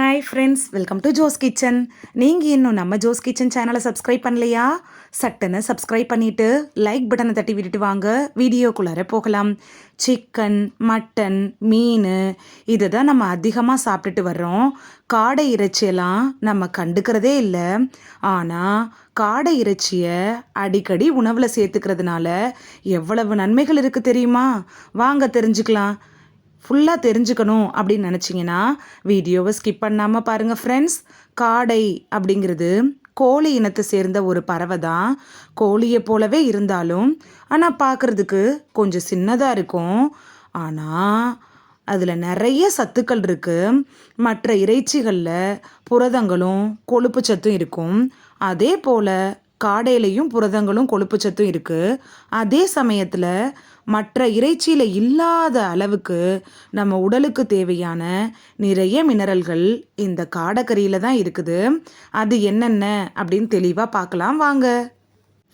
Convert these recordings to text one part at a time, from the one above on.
Hi friends welcome to Jo's kitchen நீங்கள் இன்னும் நம்ம ஜோஸ் கிச்சன் சேனலை சப்ஸ்கிரைப் பண்ணலையா? சட்டுன்னு சப்ஸ்கிரைப் பண்ணிவிட்டு லைக் பட்டனை தட்டி விட்டுட்டு வாங்க. வீடியோக்குள்ளார போகலாம். சிக்கன் மட்டன் மீன் இதை தான் நம்ம அதிகமாக சாப்பிட்டுட்டு வர்றோம். காடை இறைச்சியெல்லாம் நம்ம கண்டுக்கிறதே இல்லை. ஆனால் காடை இறைச்சியை அடிக்கடி உணவில் சேர்த்துக்கிறதுனால எவ்வளவு நன்மைகள் இருக்குது தெரியுமா? வாங்க தெரிஞ்சுக்கலாம். ஃபுல்லாக தெரிஞ்சுக்கணும் அப்படின்னு நினச்சிங்கன்னா வீடியோவை ஸ்கிப் பண்ணாமல் பாருங்கள் ஃப்ரெண்ட்ஸ் காடை அப்படிங்கிறது கோழி இனத்தை சேர்ந்த ஒரு பறவை தான். கோழியை போலவே இருந்தாலும் ஆனால் பார்க்குறதுக்கு கொஞ்சம் சின்னதாக இருக்கும். ஆனால் அதில் நிறைய சத்துக்கள் இருக்குது மற்ற இறைச்சிகளில் புரதங்களும் கொழுப்பு சத்தும் இருக்கும். அதே போல் காடையிலையும் புரதங்களும் கொழுப்பு சத்தும் இருக்குது அதே சமயத்தில் மற்ற இறைச்சியில் இல்லாத அளவுக்கு நம்ம உடலுக்கு தேவையான நிறைய மினரல்கள் இந்த காடைக்கறியில் தான் இருக்குது. அது என்னென்ன அப்படின்னு தெளிவாக பார்க்கலாம். வாங்க.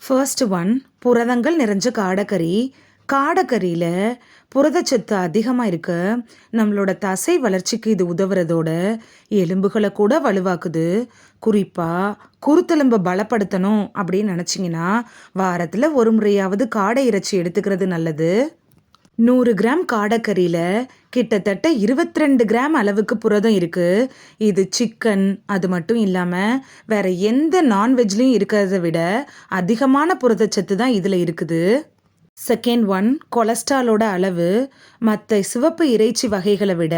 ஃபர்ஸ்ட் ஒன் புரதங்கள் நிறைஞ்ச காடைக்கறி. காடைக்கறியில் புரதச்சத்து அதிகமாக இருக்க நம்மளோட தசை வளர்ச்சிக்கு இது உதவுறதோட எலும்புகளை கூட வலுவாக்குது. குறிப்பாக குருத்தெலும்பை பலப்படுத்தணும் அப்படின்னு நினச்சிங்கன்னா வாரத்தில் ஒரு முறையாவது காடை இறைச்சி எடுத்துக்கிறது நல்லது. நூறு கிராம் காடைக்கறியில் கிட்டத்தட்ட இருபத்தி ரெண்டு கிராம் அளவுக்கு புரதம் இருக்குது இது சிக்கன் அது மட்டும் இல்லாமல் வேற எந்த நான்வெஜ்லேயும் இருக்கிறத விட அதிகமான புரதச்சத்து தான் இதில் இருக்குது. செகண்ட் ஒன் கொலஸ்ட்ராலோட அளவு மற்ற சிவப்பு இறைச்சி வகைகளை விட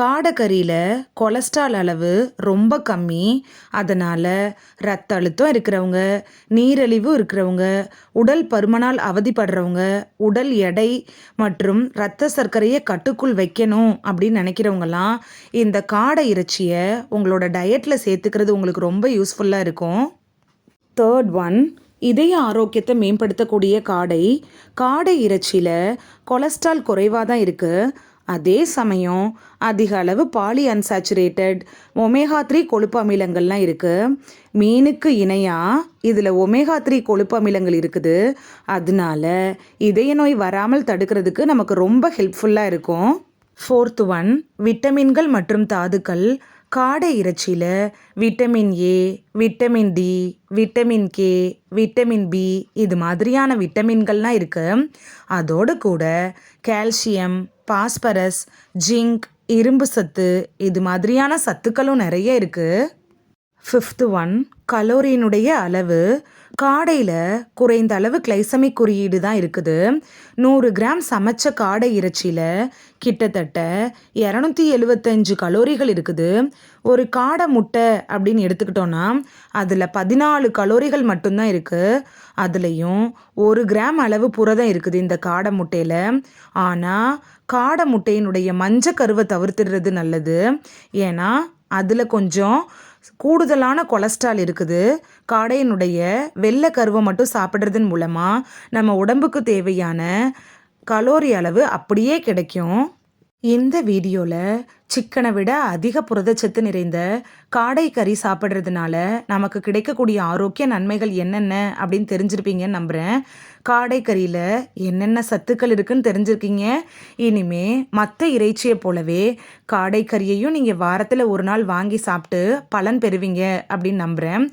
காடைக்கறியில் கொலஸ்ட்ரால் அளவு ரொம்ப கம்மி. அதனால் ரத்த அழுத்தம் இருக்கிறவங்க நீரழிவு இருக்கிறவங்க உடல் பருமனால் அவதிப்படுறவங்க உடல் எடை மற்றும் இரத்த சர்க்கரையை கட்டுக்குள் வைக்கணும் அப்படின்னு நினைக்கிறவங்கலாம் இந்த காடை இறைச்சியை உங்களோட டயட்டில் சேர்த்துக்கிறது உங்களுக்கு ரொம்ப யூஸ்ஃபுல்லாக இருக்கும். தேர்ட் ஒன் இதய ஆரோக்கியத்தை மேம்படுத்தக்கூடிய காடை காடை இறைச்சியில் கொலஸ்ட்ரால் குறைவாக தான் இருக்குது அதே சமயம் அதிக அளவு பாலி அன்சாச்சுரேட்டட் ஒமேகா த்ரீ கொழுப்பு அமிலங்கள்லாம் இருக்குது மீனுக்கு இணையாக இதில் ஒமேகா த்ரீ கொழுப்பு அமிலங்கள் இருக்குது. அதனால இதய நோய் வராமல் தடுக்கிறதுக்கு நமக்கு ரொம்ப ஹெல்ப்ஃபுல்லாக இருக்கும். ஃபோர்த் ஒன் விட்டமின்கள் மற்றும் தாதுக்கள். காடை இறைச்சியில் vitamin A vitamin D vitamin K vitamin B இது மாதிரியான விட்டமின்கள்லாம் இருக்குது அதோடு கூட கால்சியம் பாஸ்பரஸ் ஜிங்க் இரும்பு சத்து இது மாதிரியான சத்துக்களும் நிறைய இருக்குது ஃபிஃப்த்து ஒன் கலோரியினுடைய அளவு காடையில் குறைந்த அளவு கிளைசமிக் குறியீடு தான் இருக்குது. நூறு கிராம் சமைச்ச காடை இறைச்சியில் கிட்டத்தட்ட இரநூத்தி எழுபத்தஞ்சு கலோரிகள் இருக்குது. ஒரு காடை முட்டை அப்படின்னு எடுத்துக்கிட்டோன்னா அதில் பதினாலு கலோரிகள் மட்டும்தான் இருக்குது அதுலேயும் ஒரு கிராம் அளவு புரதம் இருக்குது இந்த காடை முட்டையில். ஆனால் காடை முட்டையினுடைய மஞ்ச கருவை தவிர்த்துடுறது நல்லது. ஏன்னா அதில் கொஞ்சம் கூடுதலான கொலஸ்ட்ரால் இருக்குது. காடையினுடைய வெள்ளை கருவை மட்டும் சாப்பிட்றதன் மூலமாக நம்ம உடம்புக்கு தேவையான கலோரி அளவு அப்படியே கிடைக்கும். இந்த வீடியோவில் சிக்கனை விட அதிக புரதச்சத்து நிறைந்த காடை கறி சாப்பிட்றதுனால நமக்கு கிடைக்கக்கூடிய ஆரோக்கிய நன்மைகள் என்னென்ன அப்படின்னு தெரிஞ்சிருப்பீங்கன்னு நம்புகிறேன் காடை கறியில் என்னென்ன சத்துக்கள் இருக்குன்னு தெரிஞ்சிருக்கீங்க. இனிமே மற்ற இறைச்சியை போலவே காடை கறியையும் நீங்கள் வாரத்தில் ஒரு நாள் வாங்கி சாப்பிட்டு பலன் பெறுவீங்க அப்படின்னு நம்புகிறேன்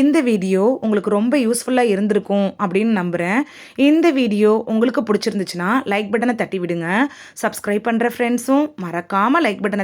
இந்த வீடியோ உங்களுக்கு ரொம்ப யூஸ்ஃபுல்லாக இருந்திருக்கும் அப்படின்னு நம்புகிறேன் இந்த வீடியோ உங்களுக்கு பிடிச்சிருந்துச்சுன்னா லைக் பட்டனை தட்டி விடுங்க. சப்ஸ்கிரைப் பண்ணுற ஃப்ரெண்ட்ஸும் மறக்காமல் லைக் பட்டனை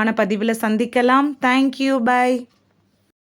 பதிவில் சந்திக்கலாம். Thank you bye